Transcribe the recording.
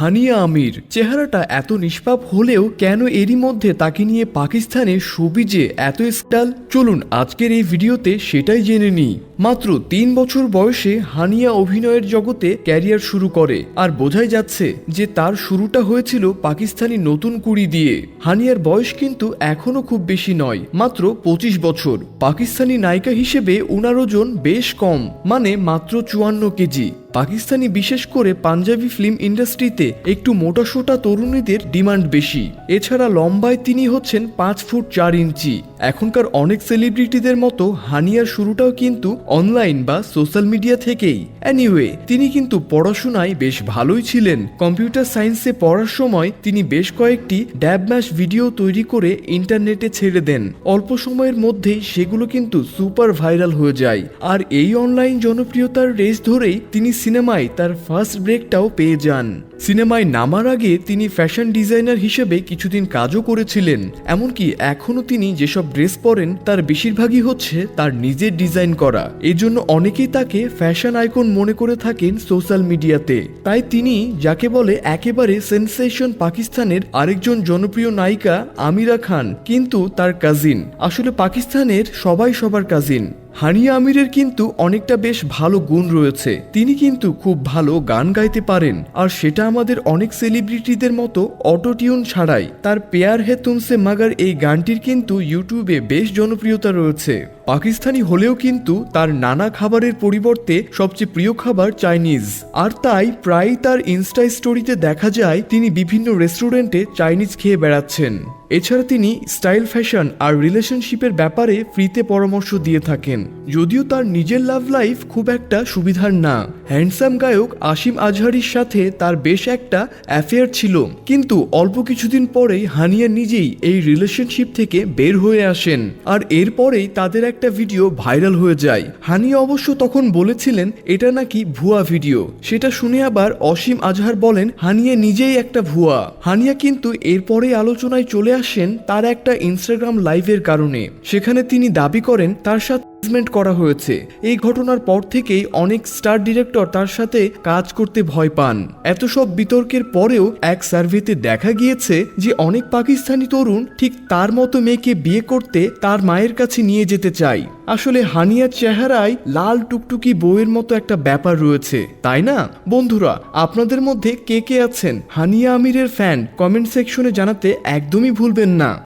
হানিয়া আমির, চেহারাটা এত নিষ্পাপ হলেও কেন এরই মধ্যে তাকে নিয়ে পাকিস্তানে সবিজে এত স্টাল চলুন আজকের এই ভিডিওতে সেটাই জেনে নিই। মাত্র তিন বছর বয়সে হানিয়া অভিনয়ের জগতে ক্যারিয়ার শুরু করে আর বোঝাই যাচ্ছে যে তার শুরুটা হয়েছিল পাকিস্তানি নতুন কুড়ি দিয়ে। হানিয়ার বয়স কিন্তু এখনও খুব বেশি নয়, মাত্র পঁচিশ বছর। পাকিস্তানি নায়িকা হিসেবে ওনার ওজন বেশ কম মানে মাত্র চুয়ান্ন কেজি। পাকিস্তানি বিশেষ করে পাঞ্জাবি ফিল্ম ইন্ডাস্ট্রিতে একটু মোটাসোটা তরুণীদের ডিমান্ড বেশি। এছাড়া লম্বায় তিনি হচ্ছেন পাঁচ ফুট চার ইঞ্চি। এখনকার অনেক সেলিব্রিটিদের মতো হানিয়ার শুরুটাও কিন্তু অনলাইন বা সোশ্যাল মিডিয়া থেকেই। অ্যানিওয়ে তিনি কিন্তু পড়াশোনায় বেশ ভালোই ছিলেন। কম্পিউটার সায়েন্সে পড়ার সময় তিনি বেশ কয়েকটি ড্যাব ম্যাশ ভিডিও তৈরি করে ইন্টারনেটে ছেড়ে দেন। অল্প সময়ের মধ্যেই সেগুলো কিন্তু সুপার ভাইরাল হয়ে যায়। আর এই অনলাইন জনপ্রিয়তার রেস ধরেই তিনি সিনেমায় তার ফার্স্ট ব্রেকটাও পেয়ে যান। সিনেমায় নামার আগে তিনি ফ্যাশন ডিজাইনার হিসেবে কিছুদিন কাজও করেছিলেন, এমনকি এখনও তিনি যেসব ড্রেস পরেন তার বেশিরভাগই হচ্ছে তার নিজের ডিজাইন করা। এজন্য অনেকেই তাকে ফ্যাশন আইকন মনে করে থাকেন সোশ্যাল মিডিয়াতে। তাই তিনি, যাকে বলে একেবারে সেন্সেশন পাকিস্তানের আরেকজন জনপ্রিয় নায়িকা আমিরা খান, কিন্তু তার কাজিন আসলে পাকিস্তানের সবাই সবার কাজিন হানিয়া আমিরের কিন্তু অনেকটা বেশ ভালো গুণ রয়েছে। তিনি কিন্তু খুব ভালো গান গাইতে পারেন, আর সেটা আমাদের অনেক সেলিব্রিটিদের মতো অটোটিউন ছাড়াই তার পেয়ার হে তুমসে, মাগার এই গানটির কিন্তু ইউটিউবে বেশ জনপ্রিয়তা রয়েছে। পাকিস্তানি হলেও কিন্তু তার নানা খাবারের পরিবর্তে সবচেয়ে প্রিয় খাবার চাইনিজ। আর তাই প্রায়ই তার ইনস্টা স্টোরিতে দেখা যায় তিনি বিভিন্ন রেস্টুরেন্টে চাইনিজ খেয়ে বেড়াচ্ছেন। এছাড়া তিনি স্টাইল ফ্যাশন আর রিলেশনশিপের ব্যাপারে ফ্রিতে পরামর্শ দিয়ে থাকেন। যদিও তার নিজের লাভ লাইফ খুব একটা সুবিধার না। হ্যান্ডসাম গায়ক আসিম আজহারির সাথে তার বেশ একটা অ্যাফেয়ার ছিল। কিন্তু অল্প কিছুদিন পরেই হানিয়া নিজেই এই রিলেশনশিপ থেকে বের হয়ে আসেন। আর এরপরেই তাদের একটা ভিডিও ভাইরাল হয়ে যায়। হানিয়া অবশ্য তখন বলেছিলেন, এটা নাকি ভুয়া ভিডিও? সেটা শুনে আবার অসীম আজহার বলেন, হানিয়া নিজেই একটা ভুয়া। হানিয়া কিন্তু এরপরেই আলোচনায় চলে আসেন তার একটা ইনস্টাগ্রাম লাইভের কারণে। সেখানে তিনি দাবি করেন তার সাথে engagement করা হয়েছে। এই ঘটনার পর থেকেই অনেক স্টার ডিরেক্টর তার সাথে কাজ করতে ভয় পান। এত সব বিতর্কের পরেও এক সার্ভেতে দেখা গিয়েছে যে অনেক পাকিস্তানি তরুণ ঠিক তার মতো মেয়েকে বিয়ে করতে তার মায়ের কাছে নিয়ে যেতে চায়। আসলে হানিয়ার চেহারায় লাল টুকটুকি বউয়ের মতো একটা ব্যাপার রয়েছে, তাই না? বন্ধুরা, আপনাদের মধ্যে কে কে আছেন? হানিয়া আমিরের ফ্যান কমেন্ট সেকশনে জানাতে একদমই ভুলবেন না।